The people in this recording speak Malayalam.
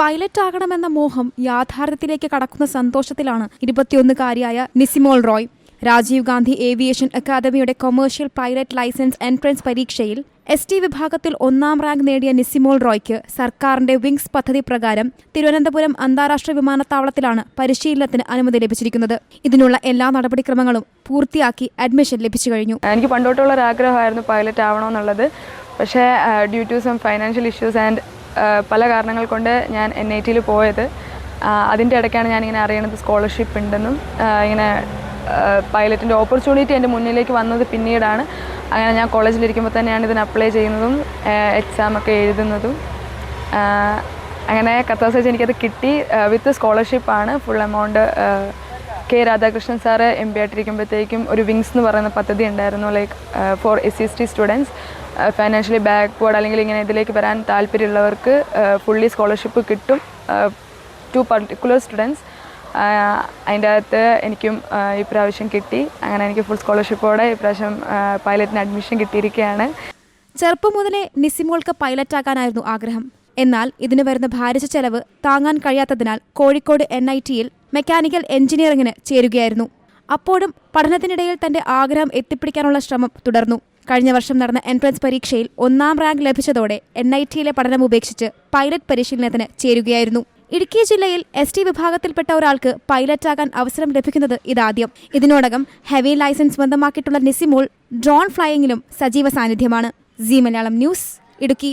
പൈലറ്റ് ആകണമെന്ന മോഹം യാഥാർത്ഥ്യത്തിലേക്ക് കടക്കുന്ന സന്തോഷത്തിലാണ് ഇരുപത്തിയൊന്നുകാരിയായ നിസിമോൾ റോയ്. രാജീവ് ഗാന്ധി ഏവിയേഷൻ അക്കാദമിയുടെ കൊമേഴ്ഷ്യൽ പൈലറ്റ് ലൈസൻസ് എൻട്രൻസ് പരീക്ഷയിൽ എസ് ടി വിഭാഗത്തിൽ ഒന്നാം റാങ്ക് നേടിയ നിസിമോൾ റോയ്ക്ക് സർക്കാരിന്റെ വിങ്സ് പദ്ധതി പ്രകാരം തിരുവനന്തപുരം അന്താരാഷ്ട്ര വിമാനത്താവളത്തിലാണ് പരിശീലനത്തിന് അനുമതി ലഭിച്ചിരിക്കുന്നത്. ഇതിനുള്ള എല്ലാ നടപടിക്രമങ്ങളും പൂർത്തിയാക്കി അഡ്മിഷൻ ലഭിച്ചു കഴിഞ്ഞു. എനിക്ക് പണ്ടോട്ടുള്ള ഒരു ആഗ്രഹമായിരുന്നു പൈലറ്റ് ആവണമെന്നുള്ളത്. പക്ഷേ due to some financial issues and പല കാരണങ്ങൾ കൊണ്ട് ഞാൻ എൻ ഐ ടിയിൽ പോയത്. അതിന്റെ ഇടയ്ക്കാണ് ഞാനിങ്ങനെ അറിയണത് സ്കോളർഷിപ്പ് ഉണ്ടെന്നും ഇങ്ങനെ പൈലറ്റിന്റെ ഓപ്പർച്യൂണിറ്റി എന്റെ മുന്നിലേക്ക് വന്നത് പിന്നീടാണ്. അങ്ങനെ ഞാൻ കോളേജിലിരിക്കുമ്പോൾ തന്നെയാണ് ഇതിന് അപ്ലൈ ചെയ്യുന്നതും എക്സാമൊക്കെ എഴുതുന്നതും. അങ്ങനെ കത്താസേജ് എനിക്കത് കിട്ടി. With സ്കോളർഷിപ്പാണ് full amount K Radhakrishnan sir M P ആയിട്ടിരിക്കുമ്പോഴത്തേക്കും ഒരു വിങ്സ് എന്ന് പറയുന്ന പദ്ധതി ഉണ്ടായിരുന്നു like for S C S T students financially backward അല്ലെങ്കിൽ ഇങ്ങനെ ഇതിലേക്ക് വരാൻ താല്പര്യമുള്ളവർക്ക് ഫുള്ളി സ്കോളർഷിപ്പ് കിട്ടും ടു പർട്ടിക്കുലർ സ്റ്റുഡൻസ് അതിന്റെ അകത്ത് എനിക്കും ആ, ഇപ്രാവശ്യം കിട്ടി. അങ്ങനെ എനിക്ക് ഫുൾ സ്കോളർഷിപ്പോടെ ഇപ്രാവശ്യം പൈലറ്റിന് അഡ്മിഷൻ കിട്ടിയിരിക്കുകയാണ്. ചെറുപ്പം മുതലേ നിസിമോൾക്ക് പൈലറ്റാകാനായിരുന്നു ആഗ്രഹം. എന്നാൽ ഇതിന് വരുന്ന ഭാരിച്ച ചെലവ് താങ്ങാൻ കഴിയാത്തതിനാൽ കോഴിക്കോട് എൻ ഐ ടിയിൽ മെക്കാനിക്കൽ എഞ്ചിനീയറിംഗിന് ചേരുകയായിരുന്നു. അപ്പോഴും പഠനത്തിനിടയിൽ തന്റെ ആഗ്രഹം എത്തിപ്പിടിക്കാനുള്ള ശ്രമം തുടർന്നു. കഴിഞ്ഞ വർഷം നടന്ന എൻട്രൻസ് പരീക്ഷയിൽ ഒന്നാം റാങ്ക് ലഭിച്ചതോടെ എൻ ഐ ടിയിലെ പഠനം ഉപേക്ഷിച്ച് പൈലറ്റ് പരിശീലനത്തിന് ചേരുകയായിരുന്നു. ഇടുക്കി ജില്ലയിൽ എസ് ടി വിഭാഗത്തിൽപ്പെട്ട ഒരാൾക്ക് പൈലറ്റാകാൻ അവസരം ലഭിക്കുന്നത് ഇതാദ്യം. ഇതിനോടകം ഹെവി ലൈസൻസ് സ്വന്തമാക്കിയിട്ടുള്ള നിസിമോൾ ഡ്രോൺ ഫ്ലൈയിങ്ങിലും സജീവ സാന്നിധ്യമാണ്. Zee Malayalam news Idukki.